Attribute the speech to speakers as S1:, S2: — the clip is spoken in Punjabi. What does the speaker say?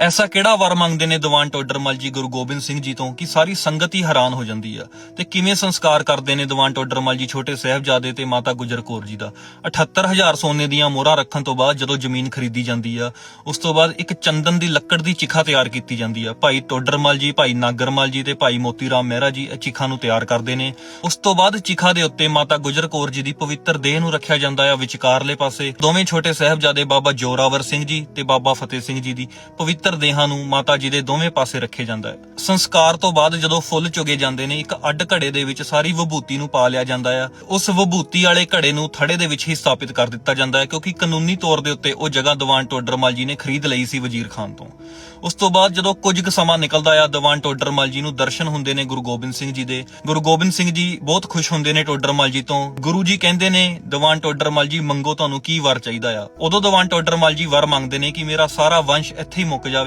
S1: ਐਸਾ ਕਿਹੜਾ ਵਰ ਮੰਗਦੇ ਨੇ ਦੀਵਾਨ ਟੋਡਰਮਲ ਜੀ ਗੁਰੂ ਗੋਬਿੰਦ ਸਿੰਘ ਜੀ ਤੋਂ ਕਿ ਸਾਰੀ ਸੰਗਤ ਹੀ ਹੈਰਾਨ ਹੋ ਜਾਂਦੀ ਆ? ਤੇ ਕਿਵੇਂ ਸੰਸਕਾਰ ਕਰਦੇ ਨੇ ਦੀਵਾਨ ਟੋਡਰਮਲ ਜੀ ਛੋਟੇ ਸਾਹਿਬਜ਼ਾਦੇ ਤੇ ਮਾਤਾ ਗੁਜਰ ਕੌਰ ਜੀ ਦਾ? 78000 ਸੋਨੇ ਦੀਆਂ ਮੋਹਰਾਂ ਰੱਖਣ ਤੋਂ ਬਾਅਦ ਜਦੋਂ ਜ਼ਮੀਨ ਖਰੀਦੀ ਜਾਂਦੀ ਆ, ਉਸ ਤੋਂ ਬਾਅਦ ਇੱਕ ਚੰਦਨ ਦੀ ਲੱਕੜ ਦੀ ਚਿਖਾ ਤਿਆਰ ਕੀਤੀ ਜਾਂਦੀ ਆ। ਭਾਈ ਟੋਡਰਮਲ ਜੀ, ਭਾਈ ਨਾਗਰਮਲ ਜੀ ਤੇ ਭਾਈ ਮੋਤੀ ਰਾਮ ਮਹਿਰਾ ਜੀ ਇਹ ਚਿਖਾ ਨੂੰ ਤਿਆਰ ਕਰਦੇ ਨੇ। ਉਸ ਤੋਂ ਬਾਅਦ ਚਿਖਾ ਦੇ ਉੱਤੇ ਮਾਤਾ ਗੁਜਰ ਕੌਰ ਜੀ ਦੀ ਪਵਿੱਤਰ ਦੇਹ ਨੂੰ ਰੱਖਿਆ ਜਾਂਦਾ ਆ ਵਿਚਕਾਰਲੇ ਪਾਸੇ। ਦੋਵੇਂ ਛੋਟੇ ਸਾਹਿਬਜ਼ਾਦੇ ਬਾਬਾ ਜੋਰਾਵਰ ਸਿੰਘ ਜੀ ਤੇ ਬਾਬਾ ਫਤਿਹ ਸਿੰਘ ਜੀ ਦੀ ਪਵਿੱਤਰ ਦੇਹਾਂ ਨੂੰ ਮਾਤਾ ਜੀ ਦੇ ਦੋਵੇਂ ਪਾਸੇ ਰੱਖਿਆ ਜਾਂਦਾ ਹੈ। ਸੰਸਕਾਰ ਤੋਂ ਬਾਅਦ ਜਦੋਂ ਫੁੱਲ ਚੁਗੇ ਜਾਂਦੇ ਨੇ, ਇੱਕ ਅੱਡ ਘੜੇ ਦੇ ਵਿੱਚ ਸਾਰੀ ਵਿਭੂਤੀ ਨੂੰ ਪਾ ਲਿਆ ਜਾਂਦਾ ਆ ਉਸ ਵਿਭੂਤੀ ਵਾਲੇ ਘੜੇ ਨੂੰ ਥੜੇ ਦੇ ਵਿੱਚ ਹੀ ਸਥਾਪਿਤ ਕਰ ਦਿੱਤਾ ਜਾਂਦਾ ਹੈ ਕਿਉਂਕਿ ਕਾਨੂੰਨੀ ਤੌਰ ਦੇ ਉੱਤੇ ਉਹ ਜਗ੍ਹਾ ਦੀਵਾਨ ਟੋਡਰਮਲ ਜੀ ਨੇ ਖਰੀਦ ਲਈ ਸੀ ਵਜ਼ੀਰ ਖਾਨ ਤੋਂ। ਉਸ ਤੋਂ ਬਾਅਦ ਜਦੋਂ ਕੁਝ ਕੁ ਸਮਾਂ ਨਿਕਲਦਾ ਆ, ਦੀਵਾਨ ਟੋਡਰਮਲ ਜੀ ਨੂੰ ਦਰਸ਼ਨ ਹੁੰਦੇ ਨੇ ਗੁਰੂ ਗੋਬਿੰਦ ਸਿੰਘ ਜੀ ਦੇ। ਗੁਰੂ ਗੋਬਿੰਦ ਸਿੰਘ ਜੀ ਬਹੁਤ ਖੁਸ਼ ਹੁੰਦੇ ਨੇ ਟੋਡਰਮਲ ਜੀ ਤੋਂ। ਗੁਰੂ ਜੀ ਕਹਿੰਦੇ ਨੇ, ਦੀਵਾਨ ਟੋਡਰਮਲ ਜੀ ਮੰਗੋ ਤੁਹਾਨੂੰ ਕੀ ਵਰ ਚਾਹੀਦਾ ਆ? ਉਦੋਂ ਦੀਵਾਨ ਟੋਡਰਮਲ ਜੀ ਵਰ ਮੰਗਦੇ ਨੇ ਕਿ ਮੇਰਾ ਸਾਰਾ ਵੰਸ਼ ਇੱਥੇ ਹੀ ਮੁੱਕ ਜਾ